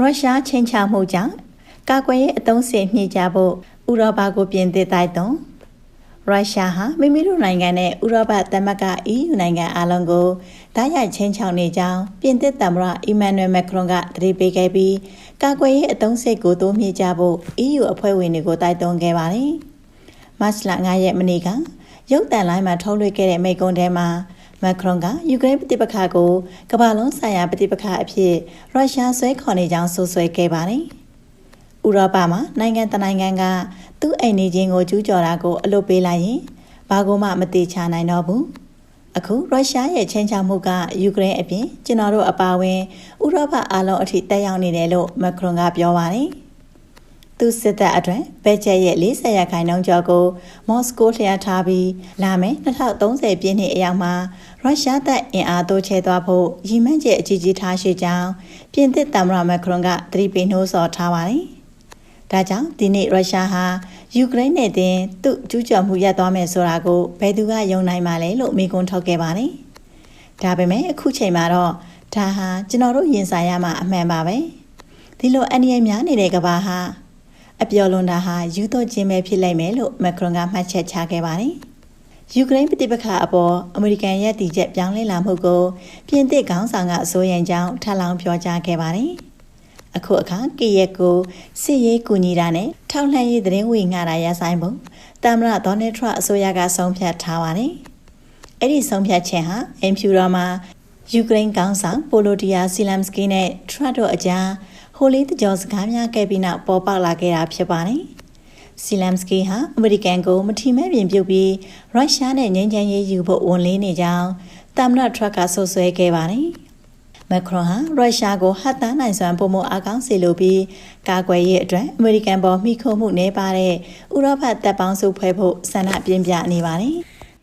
ရုရှားချင်းချမှုကြောင့်ကာကွယ်ရေးအသုံးစရိတ်မြင့်ကြဖို့ဥရောပကိုပြင်သစ်တိုက်တွန်းရုရှားဟာမိမိတို့နိုင်ငံနဲ့ဥရောပသမဂ္ဂ EU နိုင်ငံအလုံးကိုဓာတ်ရိုက်ချင်းချောင်းနေကြောင်းပြင်သစ်သမ္မတအီမန်နွယ်မက်ခရွန်ကတတိပေးခဲ့ပြီးကာကွယ်ရေးအသုံးစရိတ်ကိုတိုးမြှင့်ကြဖို့ EU အဖွဲ့ဝင်တွေကိုတိုက်တွန်းခဲ့ပါတယ်။မတ်လ9ရက်မနေ့ကရုပ်တံလိုင်းမှာထုတ်လွှင့်ခဲ့တဲ့မိန့်ခွန်းထဲမှာ မက်ခရွန်ကယူကရိန်းပဋိပက္ခကိုကမ္ဘာလုံးဆိုင်ရာပဋိပက္ခအဖြစ်ရုရှားဆွဲခေါ်နေကြောင်းဆိုဆွဲခဲ့ပါတယ်။ဥရောပမှာနိုင်ငံတနိုင်ငံကသူ့အိမ်နေချင်းကိုကျူးကျော်တာကိုအလုပ်ပေးလိုက်ရင်ဘာကိုမှမတိချနိုင်တော့ဘူးအခုရုရှားရဲ့ချင်းချမှုကယူကရိန်းအပြင်ကျွန်တော်တို့အပါအဝင်ဥရောပအားလုံးအထိတက်ရောက်နေတယ်လို့မက်ခရွန်ကပြောပါတယ် သူစစ်တပ်အတွက်ဘတ်ဂျက်ရဲ့40ရာခိုင်နှုန်းကျော်ကိုမော်စကိုလျှက်ထားပြီးလာမယ့်2030ပြည့်နှစ်အရောက်မှာရုရှားတပ်အင်အားတိုးချဲ့သွားဖို့ရည်မှန်းချက်အကြီးကြီးထားရှိကြောင်းပြင်သစ်သမ္မတမက်ခရွန်ကသတိပေးနှိုးဆော်ထားပါတယ်ဒါကြောင့်ဒီနေ့ရုရှားဟာယူကရိန်းနဲ့တင်သူ့ကျူးကျော်မှုရပ်သွားမယ်ဆိုတာကိုဘယ်သူကယုံနိုင်မှာလဲလို့မိကွန်းထုတ်ခဲ့ပါတယ်။ဒါပေမဲ့အခုချိန်မှာတော့ဒါဟာကျွန်တော်တို့ရင်ဆိုင်ရမှာအမှန်ပါပဲ။ဒီလိုအန္တရာယ်များနေတဲ့ကဘာဟာ အပြော်လွန်တာဟာယူသွချင်းပဲဖြစ်လိမ့်မယ်လို့မက်ခရွန်ကမှတ်ချက်ချခဲ့ပါတယ်။ယူကရိန်းပဋိပက္ခအပေါ်အမေရိကန်ရဲ့တည်ချက်ပြောင်းလဲလာမှုကိုပြင်သစ်ခေါင်းဆောင်ကအစိုးရကြောင်းထပ်လောင်းပြောကြားခဲ့ပါတယ်။အခုအခါကီယက်ကိုစစ်ရေးကူညီတာနဲ့ထောက်လှမ်းရေးသတင်းဝေငှတာရဆိုင်ပုံတမ်မရဒေါ်နယ်ထရအစိုးရကဆုံးဖြတ်ထားပါတယ်။အဲ့ဒီဆုံးဖြတ်ချက်ဟာအင်ဖြူတော်မှာယူကရိန်းကောင်ဆောင်ပိုလိုတီယာစီလမ်စကီနဲ့ထရတ်တို့အကြား ဟိုလီတကြောစကားများခဲ့ပြီးနောက်ပေါ်ပေါက်လာခဲ့တာဖြစ်ပါတယ်။စီလမ်စကီဟာအမေရိကန်ကိုမထီမဲ့ပြင်ပြုတ်ပြီးရုရှားနဲ့ငြိမ်းချမ်းရေးယူဖို့ဝန်လေးနေကြောင်းတမ်မရထရတ်ကဆိုဆွဲခဲ့ပါတယ်။မက်ခရွန်ဟာရုရှားကိုဟတ်တန်းနိုင်စွမ်းပုံမအားကောင်းစေလိုပြီးကာကွယ်ရေးအတွက်အမေရိကန်ပေါ်မိခိုမှုနေပါတဲ့ဥရောပတပ်ပေါင်းစုဖွဲ့ဖို့ဆန္ဒပြင်းပြနေပါတယ်။